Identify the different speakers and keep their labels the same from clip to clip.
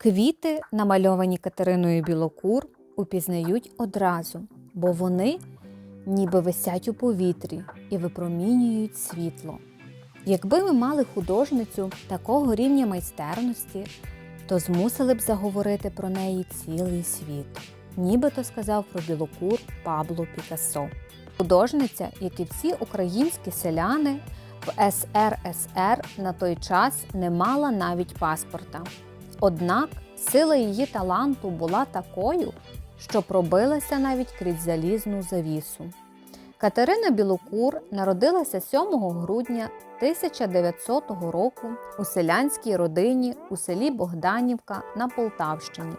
Speaker 1: Квіти, намальовані Катериною Білокур, упізнають одразу, бо вони ніби висять у повітрі і випромінюють світло. Якби ми мали художницю такого рівня майстерності, то змусили б заговорити про неї цілий світ, нібито сказав про Білокур Пабло Пікассо. Художниця, як і всі українські селяни, в СРСР на той час не мала навіть паспорта. Однак сила її таланту була такою, що пробилася навіть крізь залізну завісу. Катерина Білокур народилася 7 грудня 1900 року у селянській родині у селі Богданівка на Полтавщині.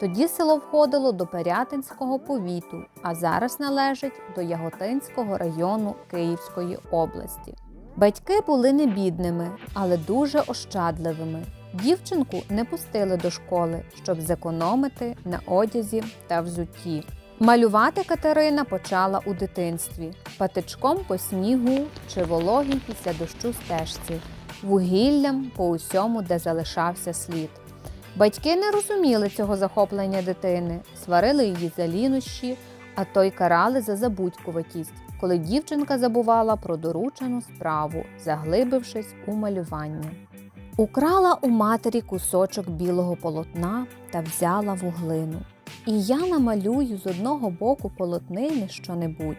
Speaker 1: Тоді село входило до Пирятинського повіту, а зараз належить до Яготинського району Київської області. Батьки були не бідними, але дуже ощадливими. Дівчинку не пустили до школи, щоб зекономити на одязі та взутті. Малювати Катерина почала у дитинстві патичком по снігу чи вологій після дощу стежці, вугіллям по усьому, де залишався слід. Батьки не розуміли цього захоплення дитини, сварили її за лінощі, а то й карали за забудькуватість, коли дівчинка забувала про доручену справу, заглибившись у малювання. Украла у матері кусочок білого полотна та взяла вуглину. І я намалюю з одного боку полотнини що-небудь.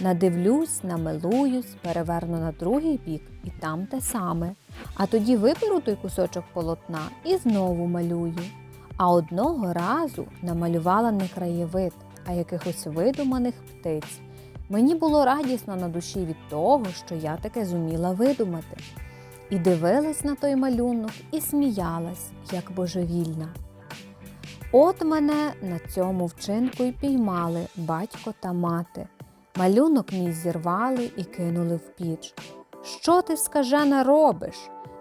Speaker 1: Надивлюсь, намилуюсь, переверну на другий бік і там те саме. А тоді виберу той кусочок полотна і знову малюю. А одного разу намалювала не краєвид, а якихось видуманих птиць. Мені було радісно на душі від того, що я таке зуміла видумати. І дивилась на той малюнок і сміялась, як божевільна. От мене на цьому вчинку й піймали батько та мати. Малюнок мій зірвали і кинули в піч. Що ти, скажена, робиш?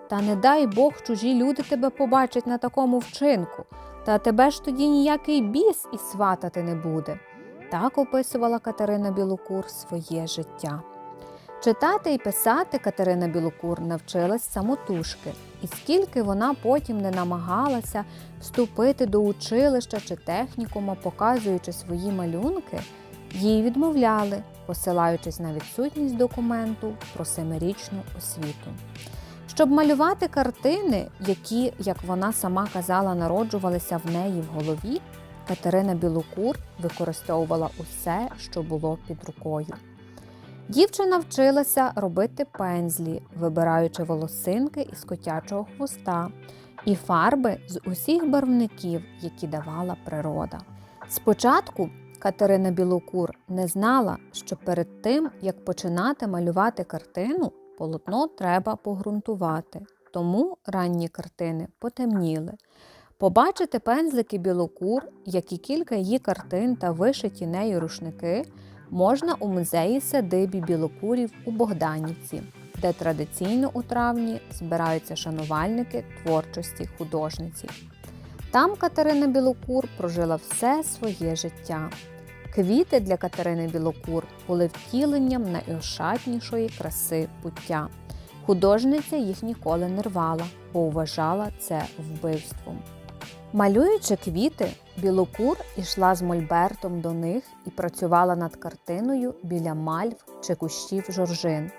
Speaker 1: Та не дай Бог чужі люди тебе побачать на такому вчинку, та тебе ж тоді ніякий біс і сватати не буде. Так описувала Катерина Білокур своє життя. Читати і писати Катерина Білокур навчилась самотужки, і скільки вона потім не намагалася вступити до училища чи технікума, показуючи свої малюнки, їй відмовляли, посилаючись на відсутність документу про семирічну освіту. Щоб малювати картини, які, як вона сама казала, народжувалися в неї в голові, Катерина Білокур використовувала усе, що було під рукою. Дівчина вчилася робити пензлі, вибираючи волосинки із котячого хвоста і фарби з усіх барвників, які давала природа. Спочатку Катерина Білокур не знала, що перед тим, як починати малювати картину, полотно треба погрунтувати, тому ранні картини потемніли. Побачити пензлики білокур, як і кілька її картин та вишиті нею рушники, можна у музеї садибі білокурів у Богданівці, де традиційно у травні збираються шанувальники творчості художниці. Там Катерина Білокур прожила все своє життя. Квіти для Катерини Білокур були втіленням найошатнішої краси пуття. Художниця їх ніколи не рвала, бо вважала це вбивством. Малюючи квіти, Білокур ішла з Мольбертом до них і працювала над картиною біля мальв чи кущів жоржин.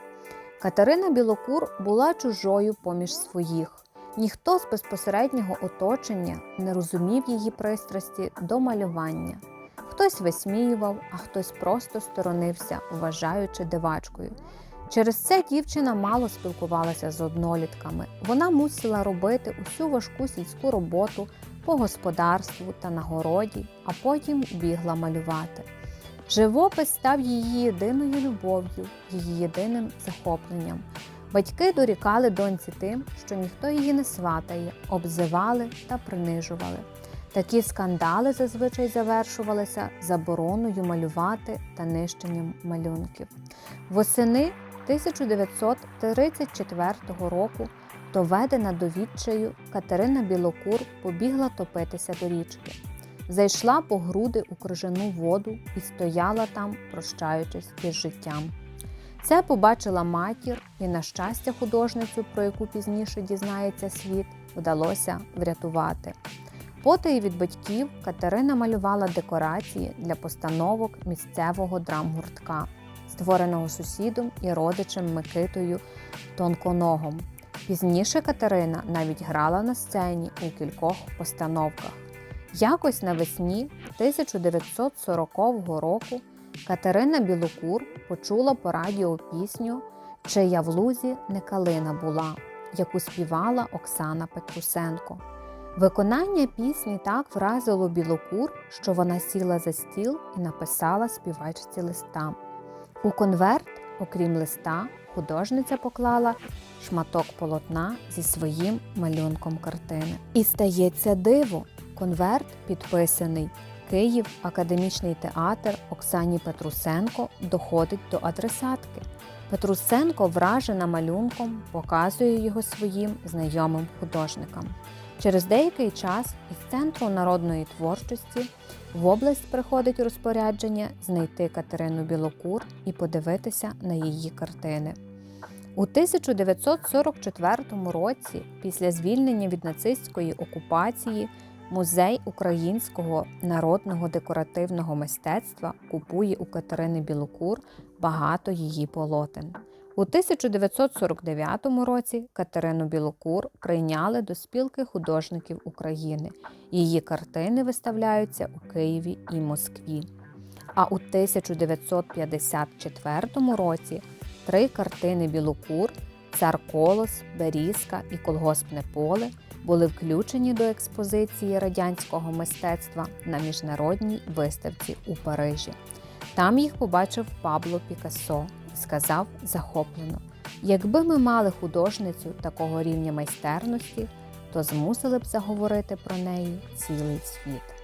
Speaker 1: Катерина Білокур була чужою поміж своїх. Ніхто з безпосереднього оточення не розумів її пристрасті до малювання. Хтось висміював, а хтось просто сторонився, вважаючи дивачкою. Через це дівчина мало спілкувалася з однолітками. Вона мусила робити усю важку сільську роботу по господарству та на городі, а потім бігла малювати. Живопис став її єдиною любов'ю, її єдиним захопленням. Батьки дорікали доньці тим, що ніхто її не сватає, обзивали та принижували. Такі скандали зазвичай завершувалися забороною малювати та нищенням малюнків. Восени 1934 року, доведена до відчаю, Катерина Білокур побігла топитися до річки. Зайшла по груди у крижану воду і стояла там, прощаючись із життям. Це побачила матір і, на щастя, художницю, про яку пізніше дізнається світ, вдалося врятувати. Потає від батьків Катерина малювала декорації для постановок місцевого драмгуртка, створеного сусідом і родичем Микитою Тонконогом. Пізніше Катерина навіть грала на сцені у кількох постановках. Якось навесні 1940 року Катерина Білокур почула по радіо пісню Чия в лузі не калина була, яку співала Оксана Петрусенко. Виконання пісні так вразило Білокур, що вона сіла за стіл і написала співачці листа. У конверт, окрім листа, художниця поклала шматок полотна зі своїм малюнком картини. І стається диво. Конверт підписаний Київ, Академічний театр Оксані Петрусенко доходить до адресатки. Петрусенко, вражена малюнком, показує його своїм знайомим художникам. Через деякий час із Центру народної творчості в область приходить розпорядження знайти Катерину Білокур і подивитися на її картини. У 1944 році, після звільнення від нацистської окупації, Музей українського народного декоративного мистецтва купує у Катерини Білокур багато її полотен. У 1949 році Катерину Білокур прийняли до спілки художників України. Її картини виставляються у Києві і Москві. А у 1954 році три картини Білокур Цар Колос, Берізка і Колгоспне поле були включені до експозиції радянського мистецтва на міжнародній виставці у Парижі. Там їх побачив Пабло Пікассо сказав захоплено: якби ми мали художницю такого рівня майстерності, то змусили б заговорити про неї цілий світ.